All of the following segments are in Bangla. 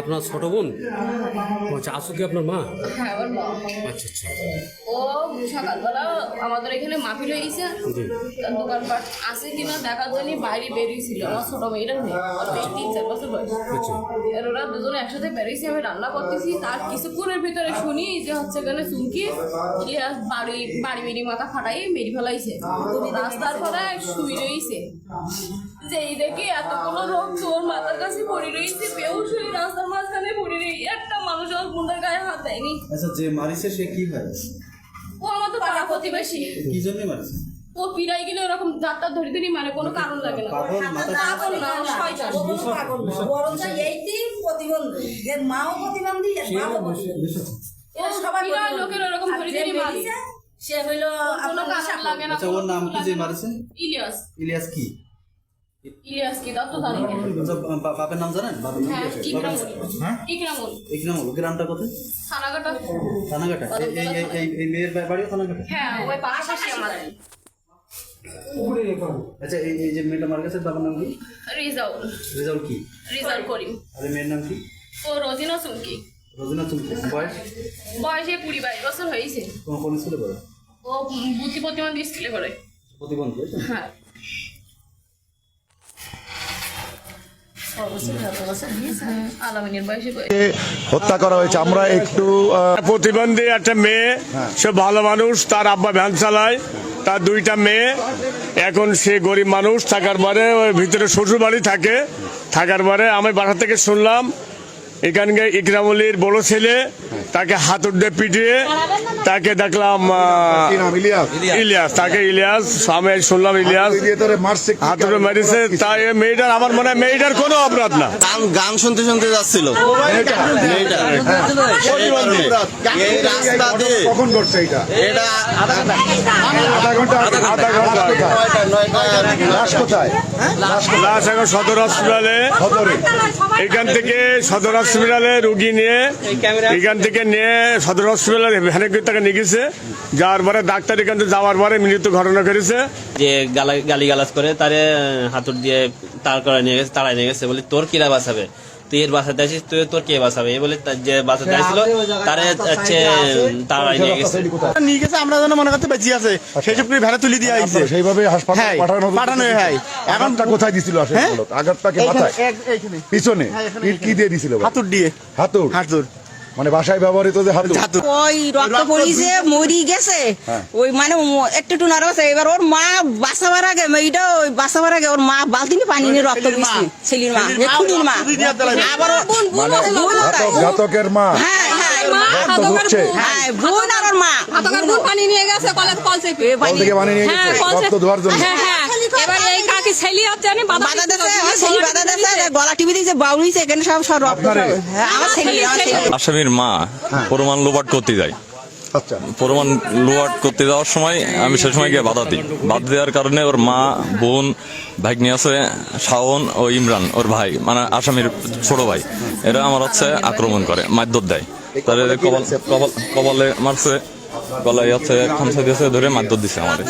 আপনার ছোট বোন? আচ্ছা আসো কি আপনার মা? হ্যাঁ মা। আচ্ছা আচ্ছা। ও সকালবেলা আমাদের এখানে মাহফিল হয়ে গেছে। দোকানপাট আছে কিনা দেখার জন্য বাইরে বেরিয়েছিল। আমার ছোট মেয়েটা নেই। তিন চার বছর বয়স। আচ্ছা। ওরা দুজনে একসাথে বেরিয়েছি আমি রান্না করতেছি। তার কিছুক্ষণের ভিতরে শুনি যে হচ্ছে এখানে চুমকি বাড়ি বাড়ি বেরি মাথা ফাটাই মেরি ফেলাইছে। রাস্তার পরে শুই রয়েছে যে এই দেখে এতগুলো রোগ তোর মাথার কাছে পড়ে রয়েছে বেউস হয়ে রাস্তার মাঝখানে পড়ে রয়েছে একটা মানুষ ওর মুন্ডার গায়ে হাত দেয়নি। আচ্ছা যে মারিছে সে কি হয়? ও আমার তো পাড়া প্রতিবেশী। কি জন্য মারিছে? ও পিড়াই গেলে ওরকম যাত্রা ধরে ধরে মানে কোনো কারণ লাগে না। পাগল মাথা পাগল না। শয়তান বরঞ্চ এইটি প্রতিবন্ধী এর মাও প্রতিবন্ধী এর বাপও প্রতিবন্ধী। ও সবাই লোকের ওরকম ধরে ধরে মারে সে হইল কোনো কারণ লাগে না আচ্ছা ওর নাম কি যে মারিছে? ইলিয়াস। ইলিয়াস কি? বাপের নাম জানেন? বাপের নাম ইকরামুল গ্রামটা কোথায়? থানাঘাটা। থানাঘাটা। এই- এই এই- এই এই মেয়ের বাড়িও থানাঘাটা? হ্যাঁ ওই পাশাপাশি আমার আচ্ছা এই এই যে মেয়েটা মারা গেছে বাবার নাম কি? রিজাউল। রেজাউল কি? রিজাউল করিম। আর মেয়ের নাম কি? ও রোজিনা চুমকি। রোজিনা চুমকি। বয়স? বয়সে কুড়ি বাইশ বছর হয়েছে। কোন স্কুলে পড়ে? ও বুদ্ধি প্রতিবন্ধী স্কুলে প্রতিবন্ধী হ্যাঁ। হত্যা করা হয়েছে। আমরা একটু আহ, প্রতিবন্ধী একটা মেয়ে সে ভালো মানুষ তার আব্বা ভ্যান চালায় তার দুইটা মেয়ে। এখন সে গরিব মানুষ থাকার পরে ওই ভিতরে শ্বশুর বাড়ি থাকে। থাকার পরে আমি বাসা থেকে শুনলাম এখানকার ইকরামলির বড় ছেলে তাকে হাত উঠে পিটিয়ে তাকে দেখলাম ইলিয়াস। ইলিয়াস তাকে ইলিয়াস আমি শুনলাম ইলিয়াস ধরে মারছে কি হাত উঠে কারণে? মেরেছে তাই মেয়েটার আমার মনে হয় মেয়েটার কোনো অপরাধ না। গান শুনতে শুনতে যাচ্ছিল। মেয়েটা প্রতিবন্ধী। এই রাস্তা দিয়ে কখন ঘটছে এটা এটা আধা ঘণ্টা। আধা ঘণ্টা কোথায়? নয়টা নয়টা। লাশ কোথায়? লাশ এখন সদর হসপিটালে এখান থেকে সদর হসপিটালে রুগী নিয়ে এখান থেকে নিয়ে সদর হসপিটালে ভ্যানে করে তাকে নিয়ে গেছে যাওয়ার পরে ডাক্তার এখান থেকে যাওয়ার পরে মৃত্যু ঘটনা করেছে যে গালি গালাজ করে তারে হাতুর দিয়ে তার করে নিয়ে গেছে তাড়ায় নিয়ে গেছে বলি তোর কিরা বাঁচাবে তুই এর বাসাতে আসিস তুই তোর কে বাসাবে? এই বলে যে বাসাতে আসছিল তারে হচ্ছে নিয়ে গেছে। নিয়ে গেছে আমরা যেন মনে করতে বেঁচে আছে। সেসব করে ভেড়া তুলে দিয়ে আইছে সেইভাবে হাসপাতালে হ্যাঁ, পাঠানো পাঠানো হয়। এখন- তা কোথায় দিছিল আসলে হ্যাঁ? মূলত? আঘাতটা কি মাথায় পিছনে? হ্যাঁ, কি দিয়ে দিছিল হাতুর দিয়ে। হাতুর হাতুর মানে বাসায় ব্যবহৃত যে হাতুর ওই রক্ত পড়িছে মরি গেছে হ্যাঁ। ওই মানে একটু একটু নার্ভাস এবার ওর মা বাঁচাবার আগে মেয়েটা ওই বাঁচাবার আগে ওর মা বালতি নিয়ে পানি নিয়ে রক্ত দিচ্ছে ছেলির মা খুনির মা আবার মানে ঘাতকের মা। হ্যাঁ হ্যাঁ হ্যাঁ বোন। আর মা। আতকার পানি নিয়ে গেছে কলেজ কল চেপে। পানি। নিয়ে হ্যাঁ গেছে রক্ত ধোয়ার জন্য। হ্যাঁ হ্যাঁ। এবার এই কাকি ছেলি হচ্ছে বাধা বাধা গলা টিভি দিয়েছে বাউলিছে এখানে সব সব রক্ত হ্যাঁ আমার ছেলি আমার ছেলি। আসামির মা প্রমাণ লোপাট করতে যায়। আচ্ছা। প্রমাণ লোপাট করতে যাওয়ার সময় আমি সে সময় গিয়ে বাধা দিই। বাধা দেওয়ার কারণে ওর মা বোন ভাগ্নি আছে শাওন ও ইমরান ওর ভাই মানে আসামির ছোট ভাই। এরা আমার হচ্ছে আক্রমণ করে মারধর দেয়। তাহলে কপাল কপাল কপালে মারছে। গলায় হচ্ছে খামসা দিয়েছে ধরে মারধর দিছে আমাদের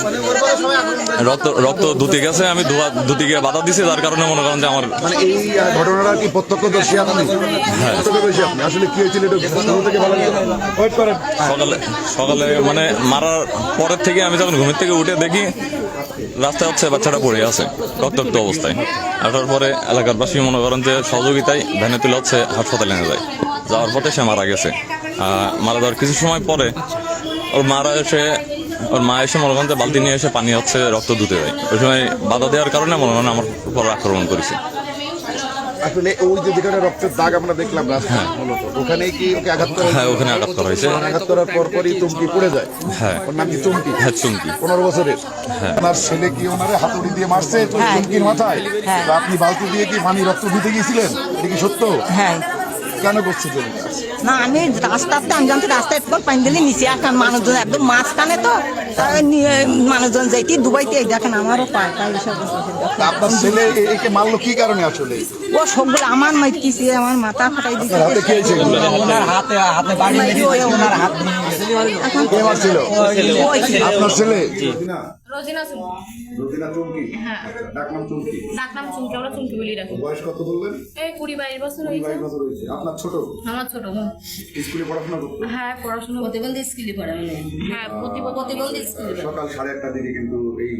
রক্ত রক্ত দুটি গেছে আমি দুটি গিয়ে বাধা দিছি যার কারণে মনে করেন যে আমার মানে এই ঘটনাটা কি প্রত্যক্ষদর্শী আপনি হ্যাঁ। আসলে কি হয়েছিল সকালে সকালে মানে মারার পরের থেকে আমি যখন ঘুমের থেকে উঠে দেখি রাস্তায় হচ্ছে বাচ্চাটা পড়ে আছে রক্তাক্ত অবস্থায়। আসার পরে এলাকার বাসী মনে করেন যে সহযোগিতায় ভ্যানে তুলে হচ্ছে হাসপাতালে নিয়ে যায়। যাওয়ার পথে সে মারা গেছে। আহ, মারা যাওয়ার কিছু সময় পরে ওর মারা এসে ওর মা এসে মনে করেন যে বালতি নিয়ে এসে পানি হচ্ছে রক্ত ধুতে যায় ওই সময় বাধা দেওয়ার কারণে মনে করেন আমার উপর আক্রমণ করেছে। আসলে ওই যে যেখানে রক্তের দাগ আমরা দেখলাম রাস্তায় মূলত ওখানে কি ওকে আঘাত করা হ্যাঁ ওখানে আঘাত করা হয়েছে। আঘাত করার পর পরই চুমকি পড়ে যায়। হ্যাঁ। ওর নাম কি চুমকি? হ্যাঁ চুমকি। পনেরো বছরের। ওনার ছেলে কি ওনারে হাতুড়ি দিয়ে মারছে? চুমকির মাথায়? আপনি বালতি দিয়ে কি পানি রক্ত দিতে গিয়েছিলেন? এটা কি সত্য? হ্যাঁ। কেন করছে জমিটা না আমি রাস্তাতে আমি জানতে রাস্তায় একটু পানি দিলে নিচে আসতাম মানুষজন একদম মাঝখানে তো। মানুষজন যাইতে দুবাইতে দেখেন আমারও পায় তাই এসব আপনার ছেলে একে মারলো কি কারণে আসলে? ও সবগুলো আমার মাইকিছে আমার মাথা ফাটাই দিচ্ছে হাতে খেয়েছে কে মারছিল? আপনার ছেলে? রোজিনা চুমকি। রোজিনা চুমকি? হ্যাঁ। ডাক নাম চুমকি? ডাক নাম চুমকি আমরা চুমকি বলি রাখি বয়স কত বললেন? এই কুড়ি বাইশ বছর কুড়ি হয়েছে। বাইশ বছর হয়েছে। আপনার ছোট? আমার ছোট বোন স্কুলে পড়াশোনা করতো? হ্যাঁ পড়াশোনা প্রতিবন্ধী স্কুলে পড়ে হ্যাঁ প্রতিবন্ধী স্কুলে সকাল সাড়ে আটটা দিকে কিন্তু এই